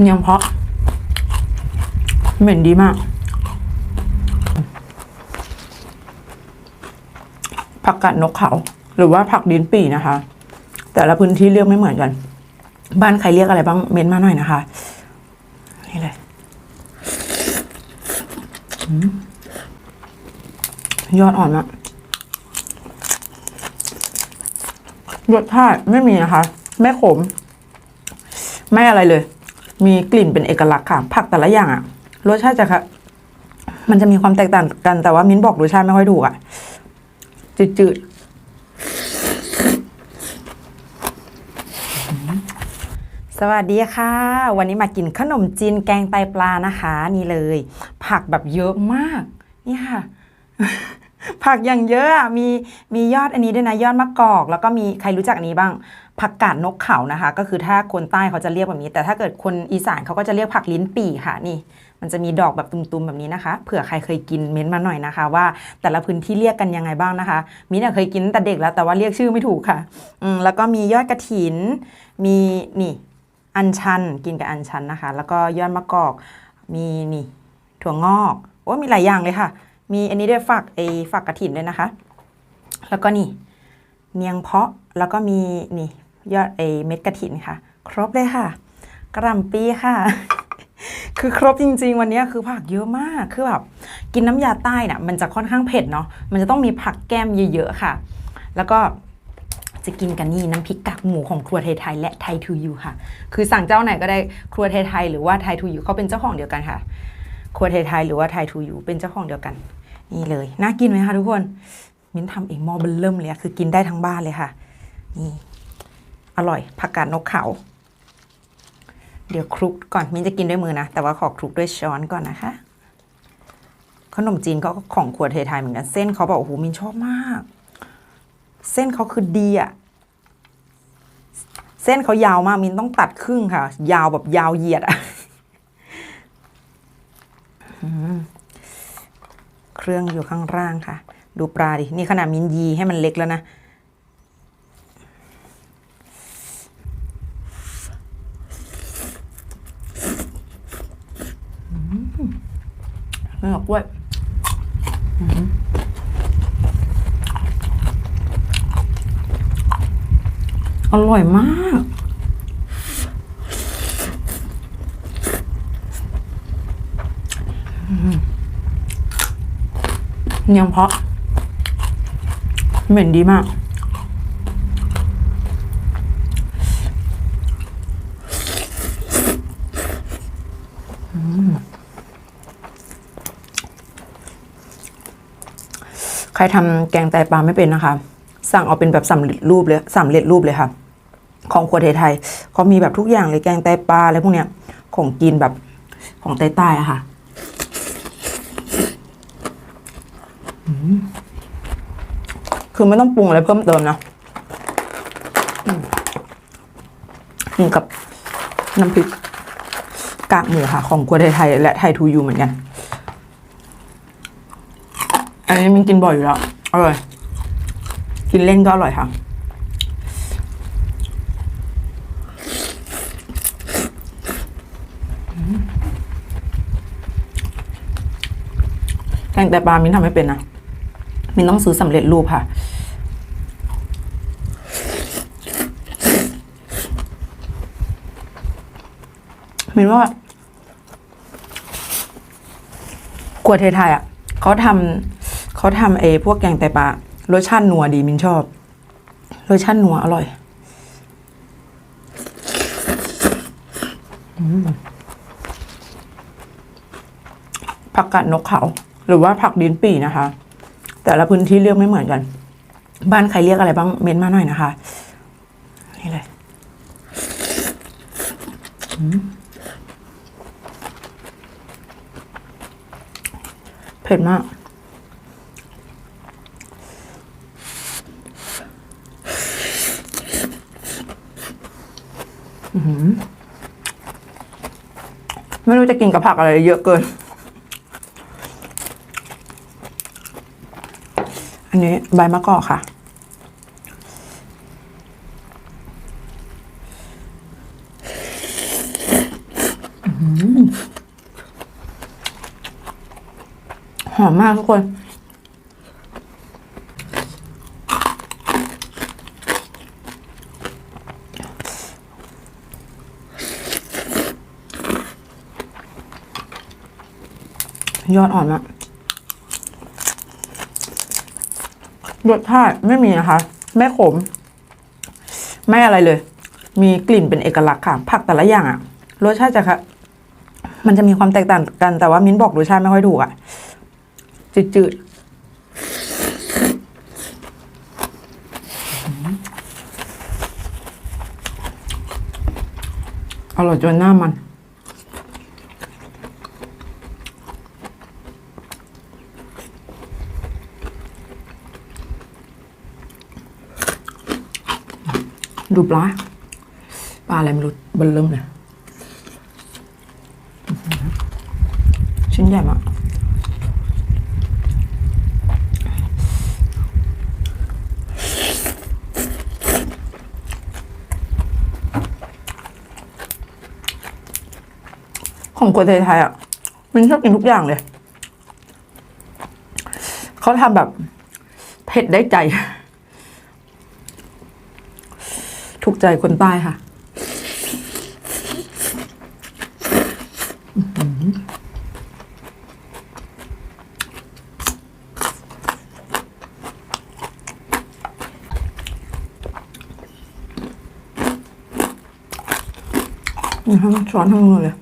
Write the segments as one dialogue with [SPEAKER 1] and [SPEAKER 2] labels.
[SPEAKER 1] เนียงเพราะ เหม็นดีมาก ผักกาดนกเขา หรือว่าผักดินปีนะคะ แต่ละพื้นที่เรียกไม่เหมือนกัน บ้านใครเรียกอะไรบ้างเม้นมาหน่อยนะคะ นี่เลยยอดอ่อนมากรสชาติไม่มีนะคะ ไม่ขม ไม่อะไรเลย มีกลิ่นเป็นเอกลักษณ์ค่ะ ผักแต่ละอย่างอะรสชาติจะค่ะ มันจะมีความแตกต่างกัน แต่ว่ามิ้นบอกรสชาติไม่ค่อยถูกอะจืดๆสวัสดีค่ะ วันนี้มากินขนมจีนแกงไตปลานะคะ นี่เลย ผักแบบเยอะมาก นี่ค่ะ ผักอย่างเยอะอะมีมียอดอันนี้ด้วยนะ ยอดมะกอก แล้วก็มีใครรู้จักอันนี้บ้าง ผักกาดนกเขานะคะ ก็คือถ้าคนใต้เขาจะเรียกแบบนี้ แต่ถ้าเกิดคนอีสานเขาก็จะเรียกผักลิ้นปี่ค่ะนี่ มันจะมีดอกแบบตุ่มๆแบบนี้นะคะ เผื่อใครเคยกินเม้นมาหน่อยนะคะ ว่าแต่ละพื้นที่เรียกกันยังไงบ้างนะคะมิ้นเคยกินแต่เด็กแล้วแต่ว่าเรียกชื่อไม่ถูกค่ะอืมแล้วก็มียอดกระถิน มีนี่ อัญชันกินกับอัญชันนะคะ แล้วก็ยอดมะกอกมีนี่ถั่วงอกโอ้มีหลายอย่างเลยค่ะ มีอันนี้ด้วยฝักไอฝักกระถินด้วยนะคะ แล้วก็นี่เนียงเพาะแล้วก็มีนี่ ยอดไอเม็ดกระถินค่ะ ครบเลยค่ะ กระลำปีค่ะ คือครบจริง ๆ วันนี้คือผักเยอะมากคือแบบกินน้ำยาใต้น่ะมันจะค่อนข้างเผ็ดเนาะมันจะต้องมีผักแก้มเยอะๆค่ะ แล้วก็จะกินกันนี่น้ำพริกกากหมูของครัวไทยๆและไทยทูยูค่ะ คือสั่งเจ้าไหนก็ได้ครัวไทยๆหรือว่าไทยทูยูเขาเป็นเจ้าของเดียวกันค่ะ ครัวไทยๆหรือว่าไทยทูยูเป็นเจ้าของเดียวกัน นี่เลยน่ากินไหมคะทุกคน มิ้นทำเองหม้อเบิลเริ่มเลยคือกินได้ทั้งบ้านเลยค่ะ นี่ อร่อยผักกาดนกเขา เดี๋ยวคลุกก่อนมิ้นจะกินด้วยมือนะ แต่ว่าขอคลุกด้วยช้อนก่อนนะคะ ขนมจีนก็ของครัวไทยเหมือนกัน เส้นเขาบอกโอ้โหมินชอบมาก เส้นเขาคือดีอะเส้นเขายาวมากมินต้องตัดครึ่งค่ะ ยาวแบบยาวเหยียดอะเครื่องอยู่ข้างล่างค่ะ ดูปลาดิ นี่ขนาดมินยีให้มันเล็กแล้วนะ เนื้อกกล้วยอร่อยมากอื้อหือเนียงเพราะเหม็นดีมาก ใครทำแกงไตปลาไม่เป็นนะคะ สั่งเอาเป็นแบบสำเร็จรูปเลยสำเร็จรูปเลยค่ะ ของครัวไทยๆเขามีแบบทุกอย่างเลยแกงไตปลาอะไรพวกเนี้ยของกินแบบของใต้ๆอะค่ะคือไม่ต้องปรุงอะไรเพิ่มเติมนะกินกับน้ำพริกกากหมูค่ะ ของครัวไทยๆและไทยทูยูเหมือนกัน อันนี้มินกินบ่อยอยู่แล้วอร่อย กินเล่นก็อร่อยค่ะแกงแต่ปลามินทำไม่เป็นนะ มินต้องซื้อสำเร็จรูปค่ะมินว่าครัวไทยอะเขาทำ เขาทำเอพวกแกงไตปลารสชาตินัวดีมินชอบรสชาตินัวอร่อยอผักกาดนกเขา หรือว่าผักดินปีนะคะ แต่ละพื้นที่เรียกไม่เหมือนกัน บ้านใครเรียกอะไรบ้างเม้นมาหน่อยนะคะ นี่เลยเผ็ดมาก อื้อหือ ไม่รู้จะกินกับผักอะไรเยอะเกิน อันนี้ใบมะกอกค่ะ หอมมากทุกคน ยอดอ่อนมากรสชาติไม่มีนะคะ ไม่ขม ไม่อะไรเลย มีกลิ่นเป็นเอกลักษณ์ค่ะ ผักแต่ละอย่างอะรสชาติจะค่ะ มันจะมีความแตกต่างกันแต่ว่ามิ้นบอกรสชาติไม่ค่อยถูกอะจืดๆอร่อยจนหน้ามัน ดูปลา ปลาอะไรไม่รู้บนเริ่มเลยชิ้นใหญ่มากของกัวเตยไทยอะ มันชอบกินทุกอย่างเลย เขาทำแบบ เผ็ดได้ใจ ถูกใจคนใต้ค่ะ นี่ทั้งช้อนทั้งมือเลย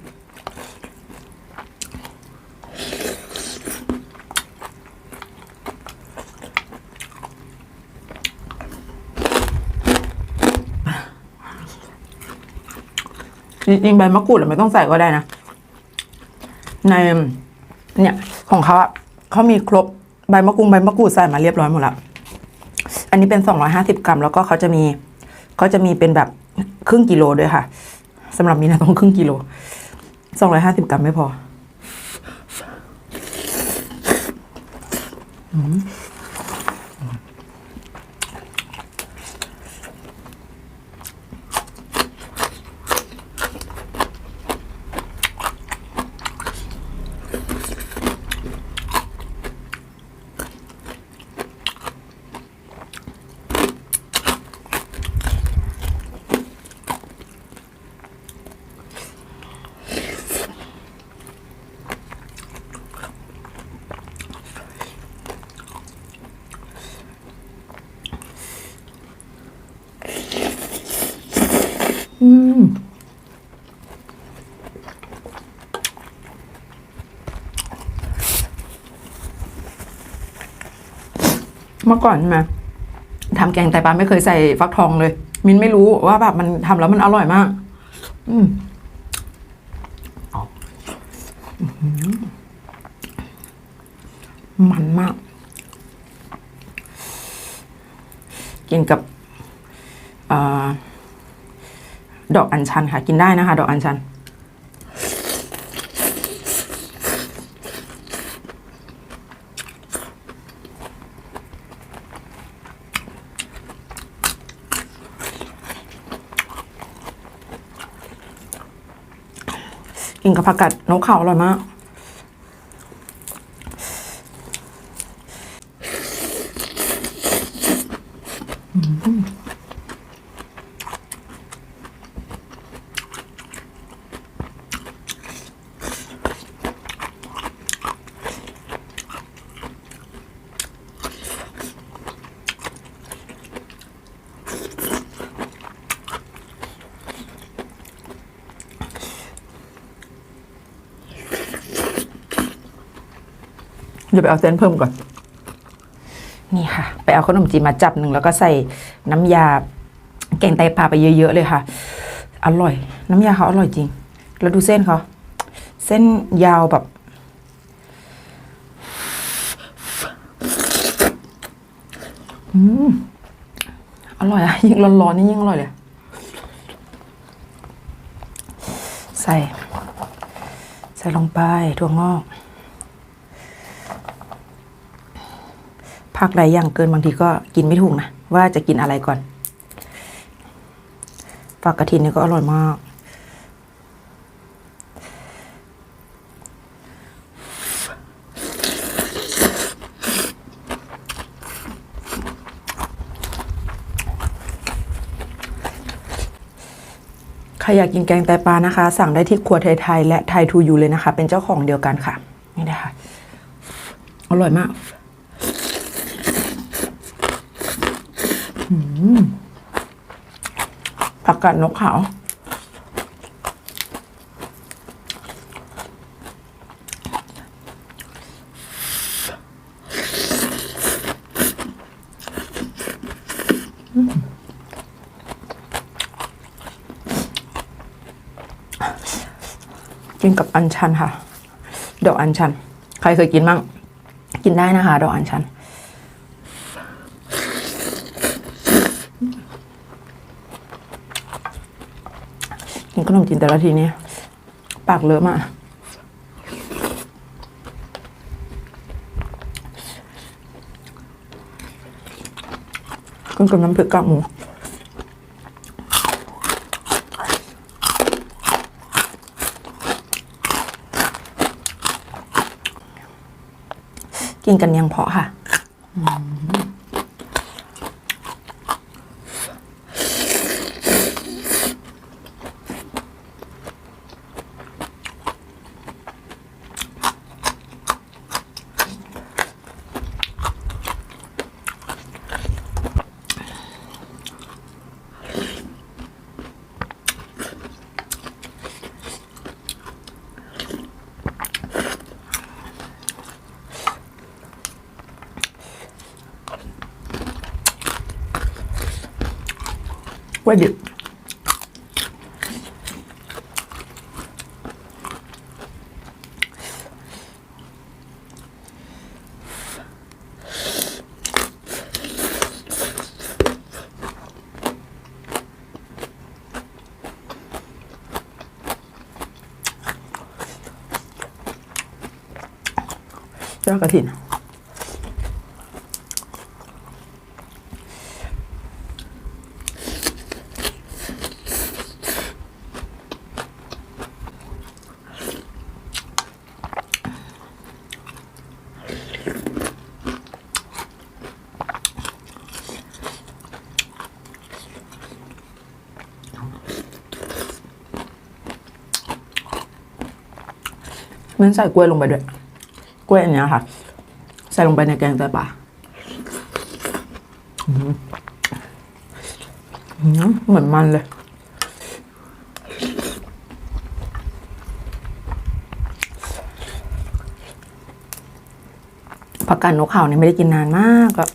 [SPEAKER 1] จริงๆใบมะกรูดไม่ต้องใส่ก็ได้นะ ในเนี่ยของเขาอะเขามีครบใบมะกรูดใบมะกรูดใส่มาเรียบร้อยหมดแล้วอันนี้เป็นสองร้อยห้าสิบกรัม แล้วก็เขาจะมีเขาจะมีเป็นแบบครึ่งกิโลด้วยค่ะสำหรับมีนะต้องครึ่งกิโลสองร้อยห้าสิบกรัมไม่พอ อืม เมื่อก่อนใช่ไหมทำแกงไตปลาไม่เคยใส่ฟักทองเลย มินไม่รู้ว่าแบบมันทำแล้วมันอร่อยมาก อืมอื้อหือมันมาก กินกับเออ ดอกอัญชันค่ะ กินได้นะคะ ดอกอัญชัน กินกับผักกาดนกเขาอร่อยมาก เดี๋ยวไปเอาเส้นเพิ่มก่อน นี่ค่ะ ไปเอาขนมจีนมาจับหนึ่งแล้วก็ใส่น้ำยาแกงไตปลาไปเยอะๆเลยค่ะ อร่อย น้ำยาเขาอร่อยจริง แล้วดูเส้นเขา เส้นยาวแบบ อืม อร่อยอะยิ่งร้อนๆนี่ยิ่งอร่อยเลย ใส่ ใส่ลงไปถั่วงอก ผักหลายอย่างเกินบางทีก็กินไม่ถูกนะ ว่าจะกินอะไรก่อนฝักกระถินนี่ก็อร่อยมาก ใครอยากกินแกงไตปลานะคะ สั่งได้ที่ครัวไทย ๆ และไทยทูยูเลยนะคะ เป็นเจ้าของเดียวกันค่ะ นี่นะคะ อร่อยมาก ผักกาดนกขาว กินกับอัญชันค่ะ ดอกอัญชัน ใครเคยกินบ้าง กินได้นะคะ ดอกอัญชัน กิ นขนมจีนแต่ละทีนี้ปากเลอะมากกินกับน้ำพริกกากหมูกินกันยังพาะค่ะ กล้วยดิบยอดกระถิน มัน ใส่กล้วยลงไปด้วย กล้วยอันนี้ค่ะ ใส่ลงไปในแกงไตปลาเหมือนมันเลยผักกาดนกเขาเนี่ยไม่ได้กินนานมากแบบ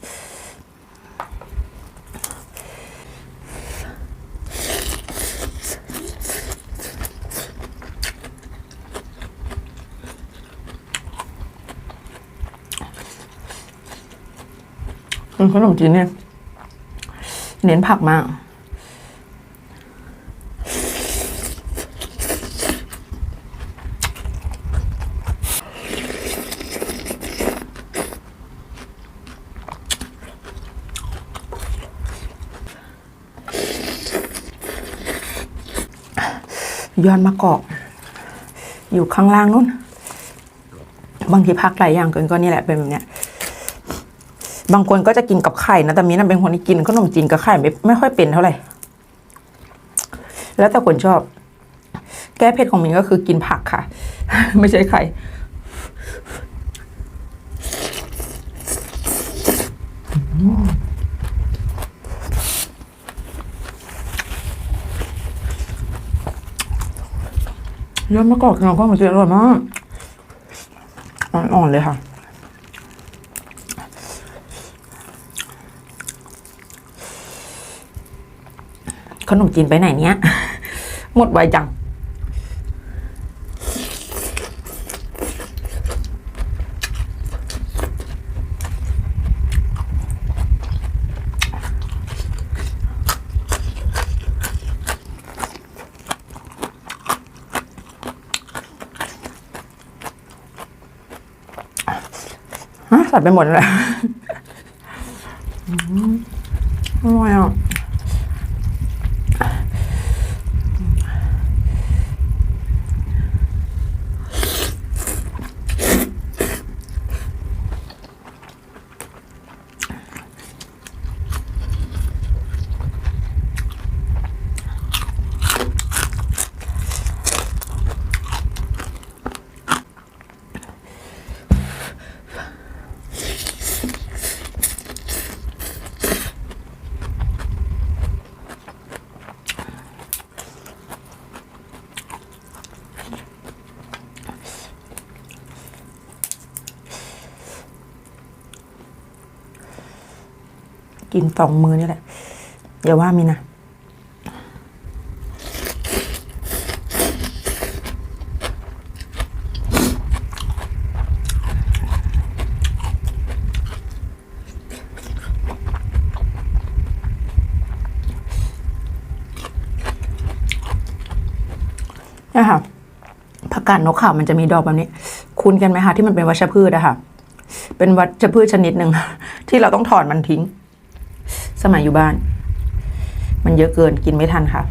[SPEAKER 1] ขนมจีนเนี่ย เน้นผักมาก ย้อดมะกอก อยู่ข้างล่างนู้น บางทีพักหลายอย่างเกินก็นี่แหละเป็นแบบเนี้ย บางคนก็จะกินกับไข่นะแต่มีนนเป็นคนที่กินขนมจีนกับไข่ไม่ไม่ค่อยเป็นเท่าไหร่ แล้วแต่คนชอบ แก้เผ็ดของมินก็คือกินผักค่ะ ไม่ใช่ไข่ยอดมะกอกเราก็มันจะอร่อยมาก อ่อนๆเลยค่ะ ขนมจีนไปไหนเนี้ย หมดไวจัง ฮะใส่ไปหมดเลยอืมอร่อยอะ กินสองมือนี่แหละอย่าว่ามีนะนี่ยค่ะผักกาดนกเขาวมันจะมีดอกแบบนี้ คุ้นกันไหมคะที่มันเป็นวัชพืชอะค่ะ เป็นวัชพืชชนิดหนึ่งที่เราต้องถอนมันทิ้ง สมัยอยู่บ้าน มันเยอะเกินกินไม่ทันค่ะ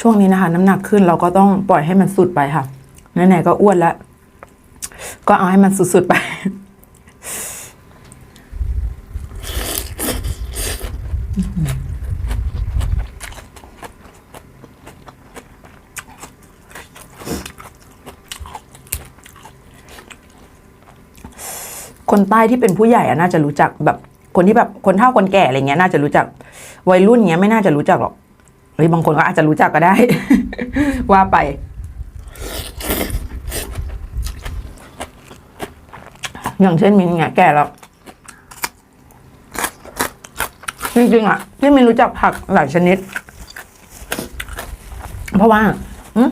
[SPEAKER 1] ช่วงนี้นะคะ น้ำหนักขึ้นเราก็ต้องปล่อยให้มันสุดไปค่ะไหนๆก็อ้วนแล้ว ก็เอาให้มันสุดๆไป คนใต้ที่เป็นผู้ใหญ่อะน่าจะรู้จักแบบคนที่แบบคนเฒ่าคนแก่อะไรเงี้ยน่าจะรู้จักวัยรุ่นเงี้ยไม่น่าจะรู้จักหรอกเฮ้ยบางคนก็อาจจะรู้จักก็ได้ ว่าไป อย่างเช่นมินเนี่ยแก่แล้วจริงๆอะพี่มินรู้จักผักหลายชนิด เพราะว่าอืม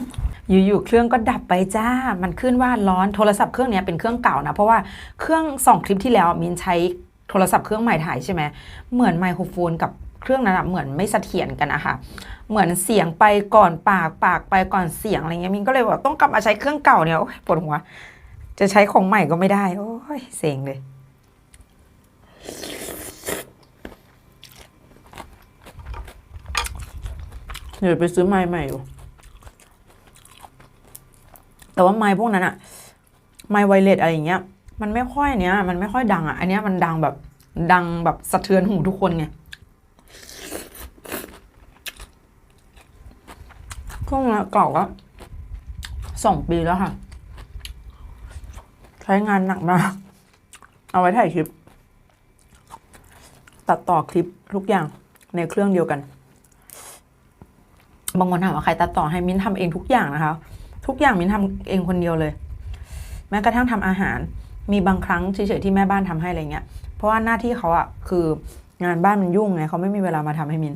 [SPEAKER 1] อยู่ๆเครื่องก็ดับไปจ้า มันขึ้นว่าร้อนโทรศัพท์เครื่องนี้เป็นเครื่องเก่านะ เพราะว่าเครื่องสองคลิปที่แล้วมินใช้โทรศัพท์เครื่องใหม่ถ่ายใช่ไหมเหมือนไมโครโฟนกับเครื่องนั้นเหมือนไม่เสถียรกันอะคะเหมือนเสียงไปก่อนปากปากไปก่อนเสียงอะไรเงี้ยมินก็เลยบอกต้องกลับมาใช้เครื่องเก่าเนี่ยโอ๊ยปวดหัว จะใช้ของใหม่ก็ไม่ได้ โอ้ยเซ็งเลยเดี๋ยวไปซื้อไม้ใหม่อยู่ แต่ว่าไม้พวกนั้นอะไม้ไวเลสอะไรอย่างเงี้ย มันไม่ค่อยเนี้ย มันไม่ค่อยดังอะอันเนี้ยมันดังแบบดังแบบสะเทือนหูทุกคนไงเครื่องนี้เก่าก็สองปีแล้วค่ะ ใช้งานหนักมาก เอาไว้ถ่ายคลิป ตัดต่อคลิปทุกอย่างในเครื่องเดียวกัน บางคนถามว่าใครตัดต่อให้มิ้นทำเองทุกอย่างนะคะ ทุกอย่างมินทำเองคนเดียวเลย แม้กระทั่งทำอาหาร มีบางครั้งเฉยๆที่แม่บ้านทำให้อะไรเงี้ย เพราะว่าหน้าที่เขาอะคืองานบ้านมันยุ่งไงเขาไม่มีเวลามาทำให้มิน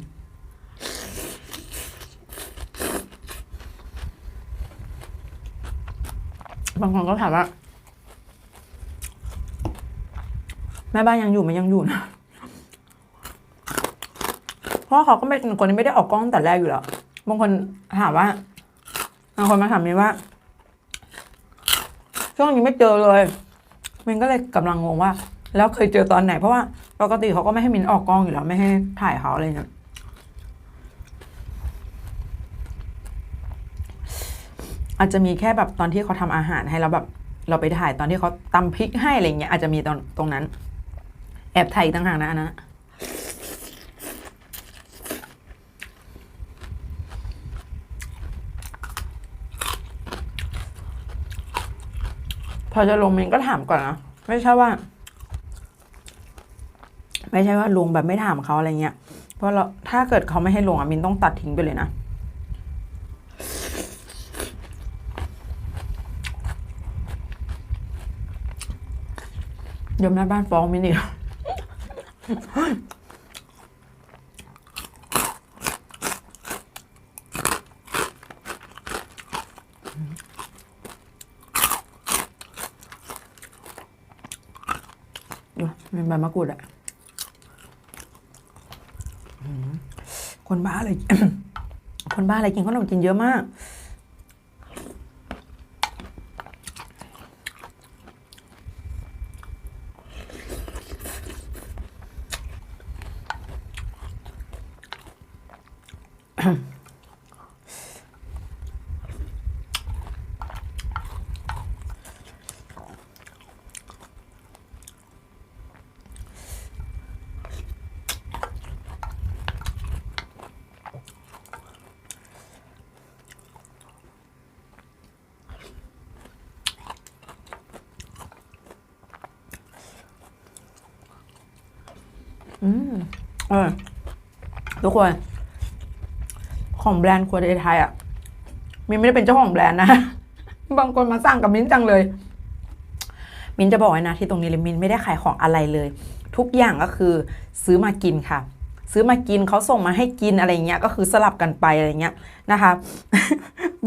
[SPEAKER 1] บางคนก็ถามว่าแม่บ้านยังอยู่ไหมยังอยู่นะเพราะว่าเขาก็เป็นคนที่ไม่ได้ออกกล้องตั้งแต่แรกอยู่แล้วบางคนถามว่า บางคนมาถามมินว่า ช่วงนี้ไม่เจอเลยมินก็เลยกำลังงงว่า แล้วเคยเจอตอนไหน เพราะว่าปกติเขาก็ไม่ให้มินออกกล้องอยู่แล้วไม่ให้ถ่ายเขาอะไรเงี้ยอาจจะมีแค่แบบตอนที่เขาทำอาหารให้เราแบบ เราไปถ่ายตอนที่เขาตำพริกให้อะไรเงี้ยอาจจะมีตอนตรงนั้น แอบถ่ายต่างหากนะอันนั้น พอจะลงมินก็ถามก่อนนะไม่ใช่ว่า ไม่ใช่ว่าลงแบบไม่ถามเขาอะไรเงี้ย เพราะเราถ้าเกิดเขาไม่ให้ลงอะมินต้องตัดทิ้งไปเลยนะเดี๋ยวแม่บ้านฟ้องมินอีก ใบมะกรูดอะคนบ้าอะไรคนบ้าอะไรกินขนมกินเยอะมาก เออทุกคน ของแบรนด์ครัวไทยๆอะมินไม่ได้เป็นเจ้าของแบรนด์นะ บางคนมาสั่งกับมิ้นจังเลย มินจะบอกไว้นะที่ตรงนี้เลยมินไม่ได้ขายของอะไรเลย ทุกอย่างก็คือซื้อมากินค่ะ ซื้อมากินเขาส่งมาให้กินอะไรเงี้ย ก็คือสลับกันไปอะไรเงี้ยนะคะ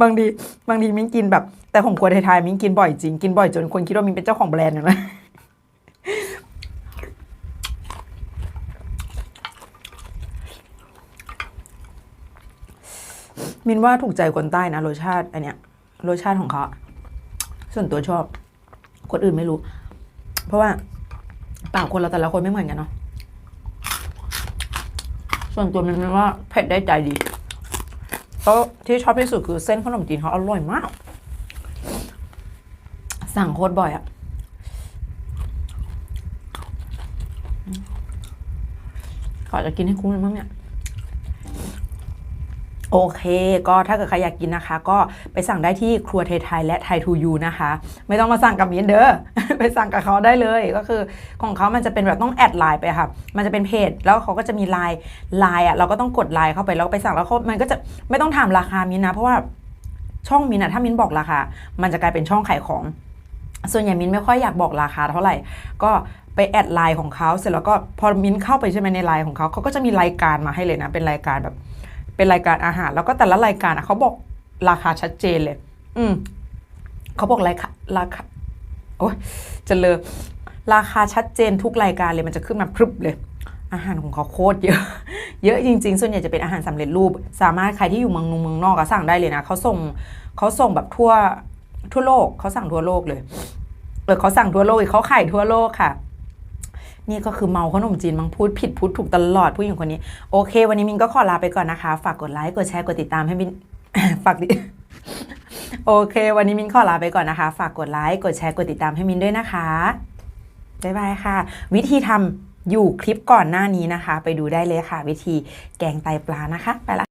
[SPEAKER 1] บางทีบางทีมินกินแบบ แต่ของครัวไทยๆมินกินบ่อยจริง กินบ่อยจนคนคิดว่ามินเป็นเจ้าของแบรนด์อยู่นะ มินว่าถูกใจคนใต้นะรสชาติอันเนี้ยรสชาติของเขาส่วนตัวชอบ คนอื่นไม่รู้ เพราะว่าปากคนเราแต่ละคนไม่เหมือนกันเนาะส่วนตัวมินว่าเผ็ดได้ใจดีเพราะที่ชอบที่สุดคือเส้นขนมจีนเขาอร่อยมาก สั่งโคตรบ่อยอะขอจะกินให้คุ้มเลยมั้งเนี่ย โอเค ก็ถ้าเกิดใครอยากกินนะคะ ก็ไปสั่งได้ที่ครัวไทยๆและไทยทูยูนะคะ ไม่ต้องมาสั่งกับมินเด้อไปสั่งกับเขาได้เลยก็คือของเขามันจะเป็นแบบต้องแอดไลน์ไปค่ะ มันจะเป็นเพจ แล้วเขาก็จะมีไลน์ไลน์อะเราก็ต้องกดไลน์เข้าไปแล้วไปสั่งแล้วเขามันก็จะไม่ต้องถามราคามินนะ เพราะว่าช่องมินอะถ้ามินบอกราคา มันจะกลายเป็นช่องขายของ ส่วนใหญ่มินไม่ค่อยอยากบอกราคาเท่าไหร่ ก็ไปแอดไลน์ของเขาเสร็จแล้วก็พอมินเข้าไปใช่ไหมในไลน์ของเขาเขาก็จะมีรายการมาให้เลยนะเป็นรายการแบบ เป็นรายการอาหาร แล้วก็แต่ละรายการอะเขาบอกราคาชัดเจนเลย อืมเขาบอกราคาราคาโอ้ยจะเลยราคาชัดเจนทุกรายการเลยมันจะขึ้นมาพรึบเลย อาหารของเขาโคตรเยอะ เยอะจริง ๆ ส่วนใหญ่จะเป็นอาหารสำเร็จรูป สามารถใครที่อยู่เมืองนงเมืองนอกก็สั่งได้เลยนะเขาส่งเขาส่งแบบทั่วทั่วโลกเขาสั่งทั่วโลกเลยเออเขาสั่งทั่วโลกอีกเขาขายทั่วโลกค่ะ นี่ก็คือเมาขนมจีนมังพูดผิดพูดถูกตลอดผู้หญิงคนนี้ โอเค วันนี้มินก็ขอลาไปก่อนนะคะ ฝากกดไลค์กดแชร์กดติดตามให้มินฝากดิโอเค วันนี้มินขอลาไปก่อนนะคะ ฝากกดไลค์กดแชร์กดติดตามให้มินด้วยนะคะบ๊ายบายค่ะ วิธีทำอยู่คลิปก่อนหน้านี้นะคะ ไปดูได้เลยค่ะ วิธีแกงไตปลานะคะ ไปละ